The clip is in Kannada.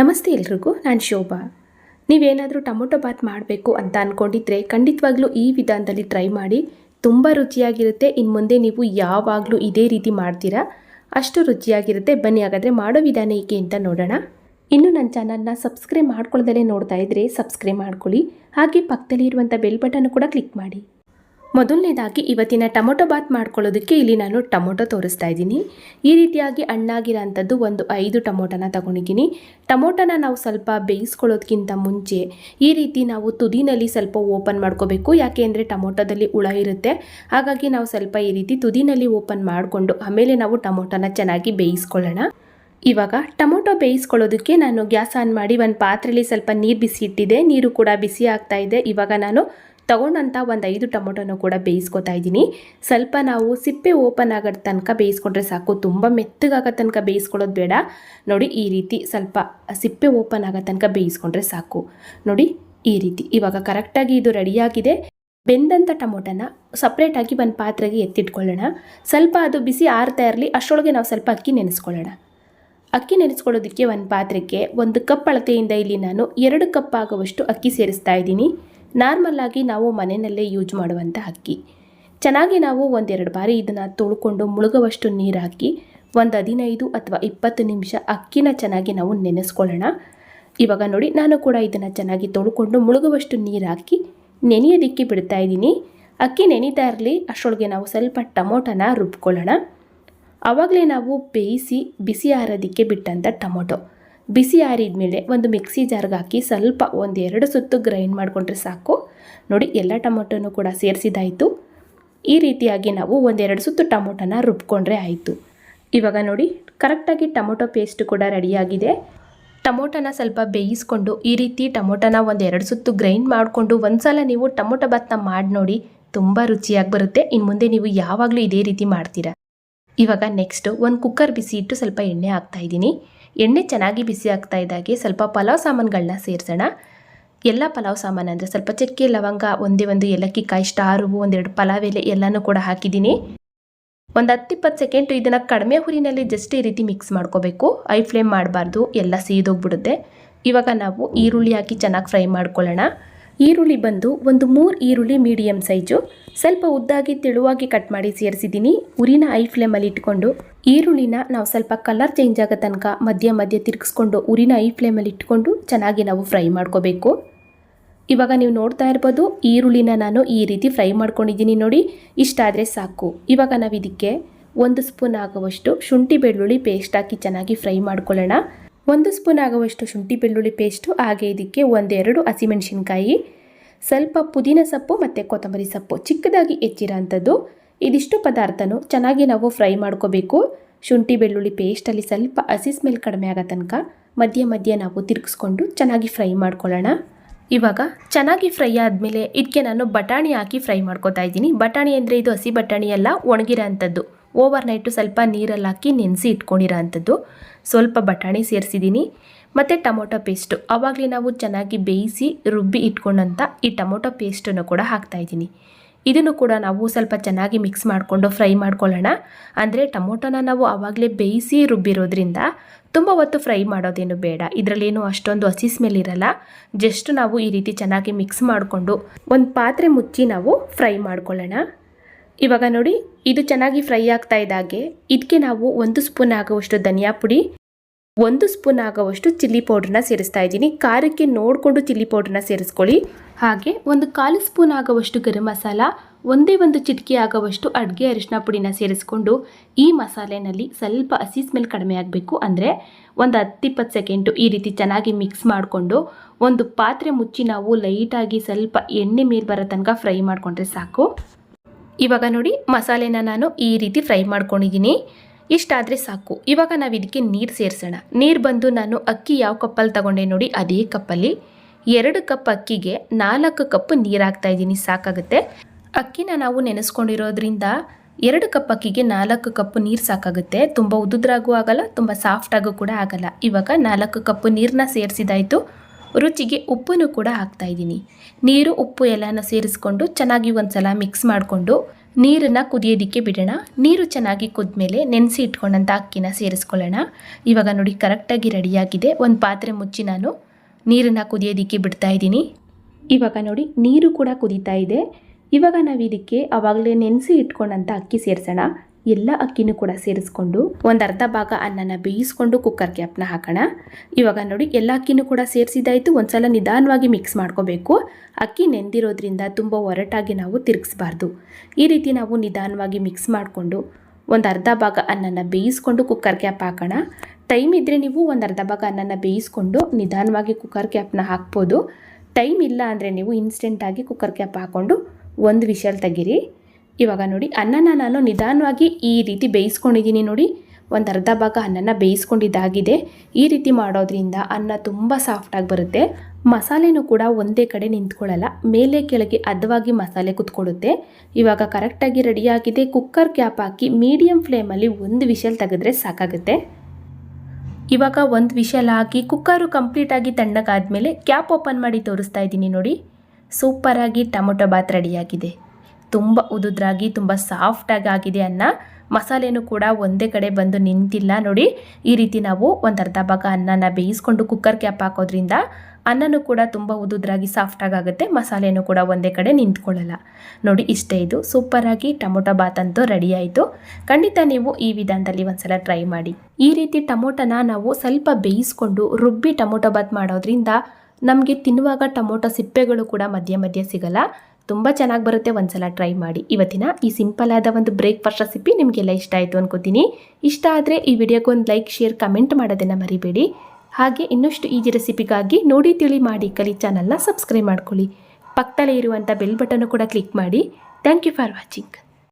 ನಮಸ್ತೆ ಎಲ್ರಿಗೂ, ನಾನು ಶೋಭಾ. ನೀವೇನಾದರೂ ಟೊಮೊಟೊ ಬಾತ್ ಮಾಡಬೇಕು ಅಂತ ಅಂದ್ಕೊಂಡಿದ್ರೆ ಖಂಡಿತವಾಗ್ಲೂ ಈ ವಿಧಾನದಲ್ಲಿ ಟ್ರೈ ಮಾಡಿ. ತುಂಬ ರುಚಿಯಾಗಿರುತ್ತೆ ಇನ್ನು ಮುಂದೆ ನೀವು ಯಾವಾಗಲೂ ಇದೇ ರೀತಿ ಮಾಡ್ತೀರಾ? ಅಷ್ಟು ರುಚಿಯಾಗಿರುತ್ತೆ, ಬನ್ನಿ ಹಾಗಾದರೆ ಮಾಡೋ ವಿಧಾನ ಏಕೆ ಅಂತ ನೋಡೋಣ. ಇನ್ನು ನನ್ನ ಚಾನಲ್ನ ಸಬ್ಸ್ಕ್ರೈಬ್ ಮಾಡ್ಕೊಳ್ದಲೇ ನೋಡ್ತಾ ಇದ್ದರೆ ಸಬ್ಸ್ಕ್ರೈಬ್ ಮಾಡ್ಕೊಳ್ಳಿ. ಹಾಗೆ ಪಕ್ಕದಲ್ಲಿ ಇರುವಂಥ ಬೆಲ್ ಬಟನ್ ಕೂಡ ಕ್ಲಿಕ್ ಮಾಡಿ. ಮೊದಲನೇದಾಗಿ ಇವತ್ತಿನ ಟೊಮೊಟೊ ಬಾತ್ ಮಾಡ್ಕೊಳ್ಳೋದಕ್ಕೆ ಇಲ್ಲಿ ನಾನು ಟೊಮೊಟೊ ತೋರಿಸ್ತಾ ಇದ್ದೀನಿ. ಈ ರೀತಿಯಾಗಿ ಹಣ್ಣಾಗಿರೋ ಅಂಥದ್ದು ಒಂದು ಐದು ಟೊಮೊಟೊನ ತಗೊಂಡಿದ್ದೀನಿ. ಟೊಮೊಟೊನ ನಾವು ಸ್ವಲ್ಪ ಬೇಯಿಸ್ಕೊಳ್ಳೋದಕ್ಕಿಂತ ಮುಂಚೆ ಈ ರೀತಿ ನಾವು ತುದಿನಲ್ಲಿ ಸ್ವಲ್ಪ ಓಪನ್ ಮಾಡ್ಕೋಬೇಕು. ಯಾಕೆ ಅಂದರೆ ಟೊಮೊಟೊದಲ್ಲಿ ಹುಳ ಇರುತ್ತೆ. ಹಾಗಾಗಿ ನಾವು ಸ್ವಲ್ಪ ಈ ರೀತಿ ತುದಿನಲ್ಲಿ ಓಪನ್ ಮಾಡಿಕೊಂಡು ಆಮೇಲೆ ನಾವು ಟೊಮೊಟೊನ ಚೆನ್ನಾಗಿ ಬೇಯಿಸ್ಕೊಳ್ಳೋಣ. ಇವಾಗ ಟೊಮೊಟೊ ಬೇಯಿಸ್ಕೊಳ್ಳೋದಕ್ಕೆ ನಾನು ಗ್ಯಾಸ್ ಆನ್ ಮಾಡಿ ಒಂದು ಪಾತ್ರೆಯಲ್ಲಿ ಸ್ವಲ್ಪ ನೀರು ಬಿಸಿ ಇಟ್ಟಿದ್ದೆ. ನೀರು ಕೂಡ ಬಿಸಿ ಆಗ್ತಾ ಇದೆ. ಇವಾಗ ನಾನು ತಗೊಂಡಂಥ ಒಂದು ಐದು ಟೊಮೊಟೊನ ಕೂಡ ಬೇಯಿಸ್ಕೊತಾ ಇದ್ದೀನಿ. ಸ್ವಲ್ಪ ನಾವು ಸಿಪ್ಪೆ ಓಪನ್ ಆಗೋದ ತನಕ ಬೇಯಿಸ್ಕೊಂಡ್ರೆ ಸಾಕು. ತುಂಬ ಮೆತ್ತಗಾಗೋ ತನಕ ಬೇಯಿಸ್ಕೊಳ್ಳೋದು ಬೇಡ. ನೋಡಿ, ಈ ರೀತಿ ಸ್ವಲ್ಪ ಸಿಪ್ಪೆ ಓಪನ್ ಆಗೋ ತನಕ ಬೇಯಿಸ್ಕೊಂಡ್ರೆ ಸಾಕು. ನೋಡಿ, ಈ ರೀತಿ. ಇವಾಗ ಕರೆಕ್ಟಾಗಿ ಇದು ರೆಡಿಯಾಗಿದೆ. ಬೆಂದಂಥ ಟೊಮೊಟೊನ ಸಪ್ರೇಟಾಗಿ ಒಂದು ಪಾತ್ರೆಗೆ ಎತ್ತಿಟ್ಕೊಳ್ಳೋಣ. ಸ್ವಲ್ಪ ಅದು ಬಿಸಿ ಆರ್ತಾ ಇರಲಿ, ಅಷ್ಟರೊಳಗೆ ನಾವು ಸ್ವಲ್ಪ ಅಕ್ಕಿ ನೆನೆಸ್ಕೊಳ್ಳೋಣ. ಅಕ್ಕಿ ನೆನೆಸ್ಕೊಳ್ಳೋದಕ್ಕೆ ಒಂದು ಪಾತ್ರೆಗೆ ಒಂದು ಕಪ್ ಅಳತೆಯಿಂದ ಇಲ್ಲಿ ನಾನು ಎರಡು ಕಪ್ ಆಗುವಷ್ಟು ಅಕ್ಕಿ ಸೇರಿಸ್ತಾ ಇದ್ದೀನಿ. ನಾರ್ಮಲ್ ಆಗಿ ನಾವು ಮನೆಯಲ್ಲೇ ಯೂಸ್ ಮಾಡುವಂಥ ಅಕ್ಕಿ. ಚೆನ್ನಾಗಿ ನಾವು ಒಂದೆರಡು ಬಾರಿ ಇದನ್ನು ತೊಳ್ಕೊಂಡು ಮುಳುಗುವಷ್ಟು ನೀರು ಹಾಕಿ ಒಂದು ಹದಿನೈದು ಅಥವಾ ಇಪ್ಪತ್ತು ನಿಮಿಷ ಅಕ್ಕಿನ ಚೆನ್ನಾಗಿ ನಾವು ನೆನೆಸ್ಕೊಳ್ಳೋಣ. ಇವಾಗ ನೋಡಿ, ನಾನು ಕೂಡ ಇದನ್ನು ಚೆನ್ನಾಗಿ ತೊಳ್ಕೊಂಡು ಮುಳುಗುವಷ್ಟು ನೀರು ಹಾಕಿ ನೆನೆಯೋದಕ್ಕೆ ಬಿಡ್ತಾ ಇದ್ದೀನಿ. ಅಕ್ಕಿ ನೆನೀತಾ ಇರಲಿ ಅಷ್ಟರೊಳಗೆ ನಾವು ಸ್ವಲ್ಪ ಟೊಮೊಟೊನ ರುಬ್ಕೊಳ್ಳೋಣ. ಆವಾಗಲೇ ನಾವು ಬೇಯಿಸಿ ಬಿಸಿ ಆರೋದಕ್ಕೆ ಬಿಟ್ಟಂಥ ಟೊಮೊಟೊ. ಬಿಸಿ ಆರಿದ ಒಂದು ಮಿಕ್ಸಿ ಜಾರ್ಗೆ ಹಾಕಿ ಸ್ವಲ್ಪ ಒಂದು ಎರಡು ಸುತ್ತು ಗ್ರೈಂಡ್ ಮಾಡಿಕೊಂಡ್ರೆ ಸಾಕು. ನೋಡಿ, ಎಲ್ಲ ಟೊಮೊಟೊನೂ ಕೂಡ ಸೇರಿಸಿದಾಯಿತು ಈ ರೀತಿಯಾಗಿ ನಾವು ಒಂದೆರಡು ಸುತ್ತು ಟೊಮೊಟೊನ ರುಬ್ಕೊಂಡ್ರೆ ಆಯಿತು. ಇವಾಗ ನೋಡಿ, ಕರೆಕ್ಟಾಗಿ ಟೊಮೊಟೊ ಪೇಸ್ಟ್ ಕೂಡ ರೆಡಿಯಾಗಿದೆ. ಟೊಮೊಟೊನ ಸ್ವಲ್ಪ ಬೇಯಿಸ್ಕೊಂಡು ಈ ರೀತಿ ಟೊಮೊಟೊನ ಒಂದು ಎರಡು ಸುತ್ತು ಗ್ರೈಂಡ್ ಮಾಡಿಕೊಂಡು ಒಂದ್ಸಲ ನೀವು ಟೊಮೊಟೊ ಭಾತ್ನ ಮಾಡಿ ನೋಡಿ, ತುಂಬ ರುಚಿಯಾಗಿ ಬರುತ್ತೆ. ಇನ್ನು ಮುಂದೆ ನೀವು ಯಾವಾಗಲೂ ಇದೇ ರೀತಿ ಮಾಡ್ತೀರಾ. ಇವಾಗ ನೆಕ್ಸ್ಟು ಒಂದು ಕುಕ್ಕರ್ ಬಿಸಿ ಇಟ್ಟು ಸ್ವಲ್ಪ ಎಣ್ಣೆ ಹಾಕ್ತಾ ಇದ್ದೀನಿ. ಎಣ್ಣೆ ಚೆನ್ನಾಗಿ ಬಿಸಿ ಆಗ್ತಾ ಇದ್ದಾಗೆ ಸ್ವಲ್ಪ ಪಲಾವ್ ಸಾಮಾನುಗಳನ್ನ ಸೇರಿಸೋಣ. ಎಲ್ಲ ಪಲಾವ್ ಸಾಮಾನು ಅಂದರೆ ಸ್ವಲ್ಪ ಚಕ್ಕೆ, ಲವಂಗ, ಒಂದೇ ಒಂದು ಏಲಕ್ಕಿ ಕಾಯಿ ಸ್ಟಾರು ಒಂದೆರಡು ಪಲಾವ್ ಎಲೆ ಎಲ್ಲನೂ ಕೂಡ ಹಾಕಿದ್ದೀನಿ. ಒಂದು ಹತ್ತಿಪ್ಪತ್ತು ಸೆಕೆಂಡು ಇದನ್ನು ಕಡಿಮೆ ಹುರಿನಲ್ಲಿ ಜಸ್ಟ್ ಈ ರೀತಿ ಮಿಕ್ಸ್ ಮಾಡ್ಕೋಬೇಕು. ಐ ಫ್ಲೇಮ್ ಮಾಡಬಾರ್ದು, ಎಲ್ಲ ಸೀದೋಗ್ಬಿಡುತ್ತೆ. ಇವಾಗ ನಾವು ಈರುಳ್ಳಿ ಹಾಕಿ ಚೆನ್ನಾಗಿ ಫ್ರೈ ಮಾಡ್ಕೊಳ್ಳೋಣ. ಈರುಳ್ಳಿ ಬಂದು ಒಂದು ಮೂರು ಈರುಳ್ಳಿ ಮೀಡಿಯಮ್ ಸೈಜು. ಸ್ವಲ್ಪ ಉದ್ದಾಗಿ ತೆಳುವಾಗಿ ಕಟ್ ಮಾಡಿ ಸೇರಿಸಿದ್ದೀನಿ. ಉರಿನ ಐ ಫ್ಲೇಮಲ್ಲಿ ಇಟ್ಕೊಂಡು ಈರುಳ್ಳಿನ ನಾವು ಸ್ವಲ್ಪ ಕಲರ್ ಚೇಂಜ್ ಆಗೋ ತನಕ ಮಧ್ಯ ಮಧ್ಯ ತಿರುಗಿಸ್ಕೊಂಡು ಉರಿನ ಐ ಫ್ಲೇಮಲ್ಲಿ ಇಟ್ಕೊಂಡು ಚೆನ್ನಾಗಿ ನಾವು ಫ್ರೈ ಮಾಡ್ಕೋಬೇಕು. ಇವಾಗ ನೀವು ನೋಡ್ತಾ ಇರ್ಬೋದು, ಈರುಳ್ಳಿನ ನಾನು ಈ ರೀತಿ ಫ್ರೈ ಮಾಡ್ಕೊಂಡಿದ್ದೀನಿ ನೋಡಿ. ಇಷ್ಟಾದರೆ ಸಾಕು. ಇವಾಗ ನಾವು ಇದಕ್ಕೆ ಒಂದು ಸ್ಪೂನ್ ಆಗುವಷ್ಟು ಶುಂಠಿ ಬೆಳ್ಳುಳ್ಳಿ ಪೇಸ್ಟ್ ಹಾಕಿ ಚೆನ್ನಾಗಿ ಫ್ರೈ ಮಾಡ್ಕೊಳ್ಳೋಣ. ಒಂದು ಸ್ಪೂನ್ ಆಗುವಷ್ಟು ಶುಂಠಿ ಬೆಳ್ಳುಳ್ಳಿ ಪೇಸ್ಟು, ಹಾಗೆ ಇದಕ್ಕೆ ಒಂದೆರಡು ಹಸಿಮೆಣಸಿನ್ಕಾಯಿ, ಸ್ವಲ್ಪ ಪುದೀನ ಸೊಪ್ಪು ಮತ್ತು ಕೊತ್ತಂಬರಿ ಸೊಪ್ಪು. ಚಿಕ್ಕದಾಗಿ ಹೆಚ್ಚಿರೋಂಥದ್ದು. ಇದಿಷ್ಟು ಪದಾರ್ಥನೂ ಚೆನ್ನಾಗಿ ನಾವು ಫ್ರೈ ಮಾಡ್ಕೋಬೇಕು. ಶುಂಠಿ ಬೆಳ್ಳುಳ್ಳಿ ಪೇಸ್ಟಲ್ಲಿ ಸ್ವಲ್ಪ ಹಸಿ ಸ್ಮೆಲ್ ಕಡಿಮೆ ಆಗೋ ತನಕ ಮಧ್ಯ ಮಧ್ಯ ನಾವು ತಿರುಗಿಸ್ಕೊಂಡು ಚೆನ್ನಾಗಿ ಫ್ರೈ ಮಾಡ್ಕೊಳ್ಳೋಣ. ಇವಾಗ ಚೆನ್ನಾಗಿ ಫ್ರೈ ಆದಮೇಲೆ ಇದಕ್ಕೆ ನಾನು ಬಟಾಣಿ ಹಾಕಿ ಫ್ರೈ ಮಾಡ್ಕೊತಾ ಇದ್ದೀನಿ. ಬಟಾಣಿ ಅಂದರೆ ಇದು ಹಸಿ ಬಟಾಣಿ ಅಲ್ಲ ಒಣಗಿರೋ ಅಂಥದ್ದು ಓವರ್ ನೈಟು ಸ್ವಲ್ಪ ನೀರಲ್ಲಿ ಹಾಕಿ ನೆನೆಸಿ ಇಟ್ಕೊಂಡಿರೋ ಅಂಥದ್ದು. ಸ್ವಲ್ಪ ಬಟಾಣಿ ಸೇರಿಸಿದ್ದೀನಿ. ಮತ್ತು ಟೊಮೊಟೊ ಪೇಸ್ಟು. ಆವಾಗಲೇ ನಾವು ಚೆನ್ನಾಗಿ ಬೇಯಿಸಿ ರುಬ್ಬಿ ಇಟ್ಕೊಂಡಂಥ ಈ ಟೊಮೊಟೊ ಪೇಸ್ಟನ್ನು ಕೂಡ ಹಾಕ್ತಾಯಿದ್ದೀನಿ ಇದನ್ನು ಕೂಡ ನಾವು ಸ್ವಲ್ಪ ಚೆನ್ನಾಗಿ ಮಿಕ್ಸ್ ಮಾಡಿಕೊಂಡು ಫ್ರೈ ಮಾಡ್ಕೊಳ್ಳೋಣ. ಅಂದರೆ ಟೊಮೊಟೊನ ನಾವು ಆವಾಗಲೇ ಬೇಯಿಸಿ ರುಬ್ಬಿರೋದ್ರಿಂದ ತುಂಬ ಹೊತ್ತು ಫ್ರೈ ಮಾಡೋದೇನು ಬೇಡ. ಇದರಲ್ಲೇನು ಅಷ್ಟೊಂದು ಹಸಿ ಸ್ಮೆಲ್ ಇರಲ್ಲ. ಜಸ್ಟ್ ನಾವು ಈ ರೀತಿ ಚೆನ್ನಾಗಿ ಮಿಕ್ಸ್ ಮಾಡಿಕೊಂಡು ಒಂದು ಪಾತ್ರೆ ಮುಚ್ಚಿ ನಾವು ಫ್ರೈ ಮಾಡ್ಕೊಳ್ಳೋಣ. ಇವಾಗ ನೋಡಿ, ಇದು ಚೆನ್ನಾಗಿ ಫ್ರೈ ಆಗ್ತಾ ಇದ್ದಾಗೆ ಇದಕ್ಕೆ ನಾವು ಒಂದು ಸ್ಪೂನ್ ಆಗುವಷ್ಟು ಧನಿಯಾ ಪುಡಿ, ಒಂದು ಸ್ಪೂನ್ ಆಗುವಷ್ಟು ಚಿಲ್ಲಿ ಪೌಡ್ರನ್ನ ಸೇರಿಸ್ತಾ ಇದ್ದೀನಿ. ಖಾರಕ್ಕೆ ನೋಡಿಕೊಂಡು ಚಿಲ್ಲಿ ಪೌಡ್ರನ್ನ ಸೇರಿಸ್ಕೊಳ್ಳಿ. ಹಾಗೆ ಒಂದು ಕಾಲು ಸ್ಪೂನ್ ಆಗುವಷ್ಟು ಗರಂ ಮಸಾಲ, ಒಂದೇ ಒಂದು ಚಿಟಿಕೆ ಆಗುವಷ್ಟು ಅಡುಗೆ ಅರಿಶಿನ ಪುಡಿನ ಸೇರಿಸ್ಕೊಂಡು, ಈ ಮಸಾಲೆನಲ್ಲಿ ಸ್ವಲ್ಪ ಹಸಿ ಸ್ಮೆಲ್ ಕಡಿಮೆ ಆಗಬೇಕು ಅಂದರೆ ಒಂದು ಹತ್ತಿಪ್ಪತ್ತು ಸೆಕೆಂಡು ಈ ರೀತಿ ಚೆನ್ನಾಗಿ ಮಿಕ್ಸ್ ಮಾಡಿಕೊಂಡು, ಒಂದು ಪಾತ್ರೆ ಮುಚ್ಚಿ ನಾವು ಲೈಟಾಗಿ ಸ್ವಲ್ಪ ಎಣ್ಣೆ ಮೇಲೆ ಬರೋ ತನಕ ಫ್ರೈ ಮಾಡಿಕೊಂಡ್ರೆ ಸಾಕು. ಇವಾಗ ನೋಡಿ ಮಸಾಲೆನ ನಾನು ಈ ರೀತಿ ಫ್ರೈ ಮಾಡ್ಕೊಂಡಿದ್ದೀನಿ. ಇಷ್ಟಾದರೆ ಸಾಕು. ಇವಾಗ ನಾವು ಇದಕ್ಕೆ ನೀರು ಸೇರಿಸೋಣ. ನೀರು ಬಂದು ನಾನು ಅಕ್ಕಿ ಯಾವ ಕಪ್ಪಲ್ಲಿ ತಗೊಂಡೆ ನೋಡಿ ಅದೇ ಕಪ್ಪಲ್ಲಿ. ಎರಡು ಕಪ್ ಅಕ್ಕಿಗೆ ನಾಲ್ಕು ಕಪ್ ನೀರು ಹಾಕ್ತಾ ಇದ್ದೀನಿ. ಸಾಕಾಗುತ್ತೆ. ಅಕ್ಕಿನ ನಾವು ನೆನೆಸ್ಕೊಂಡಿರೋದ್ರಿಂದ ಎರಡು ಕಪ್ ಅಕ್ಕಿಗೆ ನಾಲ್ಕು ಕಪ್ ನೀರು ಸಾಕಾಗುತ್ತೆ. ತುಂಬ ಉದುದ್ರಾಗೂ ಆಗಲ್ಲ, ತುಂಬ ಸಾಫ್ಟಾಗೂ ಕೂಡ ಆಗಲ್ಲ. ಇವಾಗ ನಾಲ್ಕು ಕಪ್ ನೀರನ್ನ ಸೇರಿಸಿದಾಯಿತು ರುಚಿಗೆ ಉಪ್ಪನ್ನು ಕೂಡ ಹಾಕ್ತಾ ಇದ್ದೀನಿ. ನೀರು, ಉಪ್ಪು ಎಲ್ಲನೂ ಸೇರಿಸ್ಕೊಂಡು ಚೆನ್ನಾಗಿ ಒಂದು ಸಲ ಮಿಕ್ಸ್ ಮಾಡಿಕೊಂಡು ನೀರನ್ನು ಕುದಿಯೋದಕ್ಕೆ ಬಿಡೋಣ. ನೀರು ಚೆನ್ನಾಗಿ ಕುದ್ಮೇಲೆ ನೆನೆಸಿ ಇಟ್ಕೊಂಡಂಥ ಅಕ್ಕಿನ ಸೇರಿಸ್ಕೊಳ್ಳೋಣ. ಇವಾಗ ನೋಡಿ, ಕರೆಕ್ಟಾಗಿ ರೆಡಿಯಾಗಿದೆ. ಒಂದು ಪಾತ್ರೆ ಮುಚ್ಚಿ ನಾನು ನೀರನ್ನು ಕುದಿಯೋದಕ್ಕೆ ಬಿಡ್ತಾ ಇದ್ದೀನಿ. ಇವಾಗ ನೋಡಿ, ನೀರು ಕೂಡ ಕುದೀತಾ ಇದೆ. ಇವಾಗ ನಾವು ಇದಕ್ಕೆ ಆವಾಗಲೇ ನೆನೆಸಿ ಇಟ್ಕೊಂಡಂಥ ಅಕ್ಕಿ ಸೇರಿಸೋಣ. ಎಲ್ಲ ಅಕ್ಕಿನೂ ಕೂಡ ಸೇರಿಸ್ಕೊಂಡು ಒಂದು ಅರ್ಧ ಭಾಗ ಅನ್ನನ ಬೇಯಿಸ್ಕೊಂಡು ಕುಕ್ಕರ್ ಕ್ಯಾಪ್ನ ಹಾಕೋಣ. ಇವಾಗ ನೋಡಿ, ಎಲ್ಲ ಅಕ್ಕಿನೂ ಕೂಡ ಸೇರಿಸಿದಾಯಿತು ಒಂದ್ಸಲ ನಿಧಾನವಾಗಿ ಮಿಕ್ಸ್ ಮಾಡ್ಕೋಬೇಕು. ಅಕ್ಕಿ ನೆಂದಿರೋದ್ರಿಂದ ತುಂಬ ಒರಟಾಗಿ ನಾವು ತಿರುಗಿಸ್ಬಾರ್ದು. ಈ ರೀತಿ ನಾವು ನಿಧಾನವಾಗಿ ಮಿಕ್ಸ್ ಮಾಡಿಕೊಂಡು ಒಂದು ಅರ್ಧ ಭಾಗ ಅನ್ನನ ಬೇಯಿಸ್ಕೊಂಡು ಕುಕ್ಕರ್ ಕ್ಯಾಪ್ ಹಾಕೋಣ. ಟೈಮ್ ಇದ್ದರೆ ನೀವು ಒಂದು ಅರ್ಧ ಭಾಗ ಅನ್ನನ ಬೇಯಿಸ್ಕೊಂಡು ನಿಧಾನವಾಗಿ ಕುಕ್ಕರ್ ಕ್ಯಾಪ್ನ ಹಾಕ್ಬೋದು. ಟೈಮ್ ಇಲ್ಲ ಅಂದರೆ ನೀವು ಇನ್ಸ್ಟೆಂಟಾಗಿ ಕುಕ್ಕರ್ ಕ್ಯಾಪ್ ಹಾಕ್ಕೊಂಡು ಒಂದು ವಿಷಲ್ ತೆಗೀರಿ. ಇವಾಗ ನೋಡಿ ಅನ್ನನ ನಾನು ನಿಧಾನವಾಗಿ ಈ ರೀತಿ ಬೇಯಿಸ್ಕೊಂಡಿದ್ದೀನಿ ನೋಡಿ. ಒಂದು ಅರ್ಧ ಭಾಗ ಅನ್ನನ ಬೇಯಿಸ್ಕೊಂಡಿದ್ದಾಗಿದೆ. ಈ ರೀತಿ ಮಾಡೋದ್ರಿಂದ ಅನ್ನ ತುಂಬ ಸಾಫ್ಟಾಗಿ ಬರುತ್ತೆ. ಮಸಾಲೆನೂ ಕೂಡ ಒಂದೇ ಕಡೆ ನಿಂತ್ಕೊಳ್ಳಲ್ಲ, ಮೇಲೆ ಕೆಳಗೆ ಅದ್ವಾಗಿ ಮಸಾಲೆ ಕುತ್ಕೊಳ್ಳುತ್ತೆ. ಇವಾಗ ಕರೆಕ್ಟಾಗಿ ರೆಡಿಯಾಗಿದೆ ಕುಕ್ಕರ್ ಕ್ಯಾಪ್ ಹಾಕಿ ಮೀಡಿಯಮ್ ಫ್ಲೇಮಲ್ಲಿ ಒಂದು ವಿಷಲ್ ತೆಗೆದ್ರೆ ಸಾಕಾಗುತ್ತೆ. ಇವಾಗ ಒಂದು ವಿಷಲ್ ಹಾಕಿ ಕುಕ್ಕರು ಕಂಪ್ಲೀಟಾಗಿ ತಣ್ಣಗಾದ್ಮೇಲೆ ಕ್ಯಾಪ್ ಓಪನ್ ಮಾಡಿ ತೋರಿಸ್ತಾ ಇದ್ದೀನಿ ನೋಡಿ. ಸೂಪರಾಗಿ ಟೊಮೊಟೊ ಬಾತ್ ರೆಡಿಯಾಗಿದೆ ತುಂಬ ಉದುದ್ರಾಗಿ, ತುಂಬ ಸಾಫ್ಟಾಗಿ ಆಗಿದೆ ಅನ್ನ. ಮಸಾಲೆನೂ ಕೂಡ ಒಂದೇ ಕಡೆ ಬಂದು ನಿಂತಿಲ್ಲ ನೋಡಿ. ಈ ರೀತಿ ನಾವು ಒಂದು ಅರ್ಧ ಭಾಗ ಅನ್ನನ ಬೇಯಿಸ್ಕೊಂಡು ಕುಕ್ಕರ್ ಕ್ಯಾಪ್ ಹಾಕೋದ್ರಿಂದ ಅನ್ನನೂ ಕೂಡ ತುಂಬ ಉದುದ್ರಾಗಿ ಸಾಫ್ಟಾಗಿ ಆಗುತ್ತೆ. ಮಸಾಲೆನೂ ಕೂಡ ಒಂದೇ ಕಡೆ ನಿಂತ್ಕೊಳ್ಳಲ್ಲ. ನೋಡಿ, ಇಷ್ಟೇ ಇದು. ಸೂಪರಾಗಿ ಟೊಮೊಟೊ ಬಾತ್ ಅಂತೂ ರೆಡಿ ಆಯಿತು. ಖಂಡಿತ ನೀವು ಈ ವಿಧಾನದಲ್ಲಿ ಒಂದ್ಸಲ ಟ್ರೈ ಮಾಡಿ. ಈ ರೀತಿ ಟೊಮೊಟೊನ ನಾವು ಸ್ವಲ್ಪ ಬೇಯಿಸ್ಕೊಂಡು ರುಬ್ಬಿ ಟೊಮೊಟೊ ಬಾತ್ ಮಾಡೋದ್ರಿಂದ ನಮಗೆ ತಿನ್ನುವಾಗ ಟೊಮೊಟೊ ಸಿಪ್ಪೆಗಳು ಕೂಡ ಮಧ್ಯೆ ಮಧ್ಯೆ ಸಿಗಲ್ಲ. ತುಂಬ ಚೆನ್ನಾಗಿ ಬರುತ್ತೆ ಒಂದ್ಸಲ ಟ್ರೈ ಮಾಡಿ. ಇವತ್ತಿನ ಈ ಸಿಂಪಲ್ ಆದ ಒಂದು ಬ್ರೇಕ್ಫಾಸ್ಟ್ ರೆಸಿಪಿ ನಿಮಗೆಲ್ಲ ಇಷ್ಟ ಆಯಿತು ಅನ್ಕೋತೀನಿ. ಇಷ್ಟ ಆದರೆ ಈ ವಿಡಿಯೋಗೆ ಒಂದು ಲೈಕ್ ಶೇರ್ ಕಮೆಂಟ್ ಮಾಡೋದನ್ನು ಮರಿಬೇಡಿ. ಹಾಗೆ ಇನ್ನಷ್ಟು ಈಜಿ ರೆಸಿಪಿಗಾಗಿ ನೋಡಿ, ತಿಳಿ, ಮಾಡಿ ಕಲಿ ಚಾನಲ್ನ ಸಬ್ಸ್ಕ್ರೈಬ್ ಮಾಡ್ಕೊಳ್ಳಿ. ಪಕ್ಕದಲ್ಲೇ ಇರುವಂಥ ಬೆಲ್ ಬಟನ್ನು ಕೂಡ ಕ್ಲಿಕ್ ಮಾಡಿ. Thank you for watching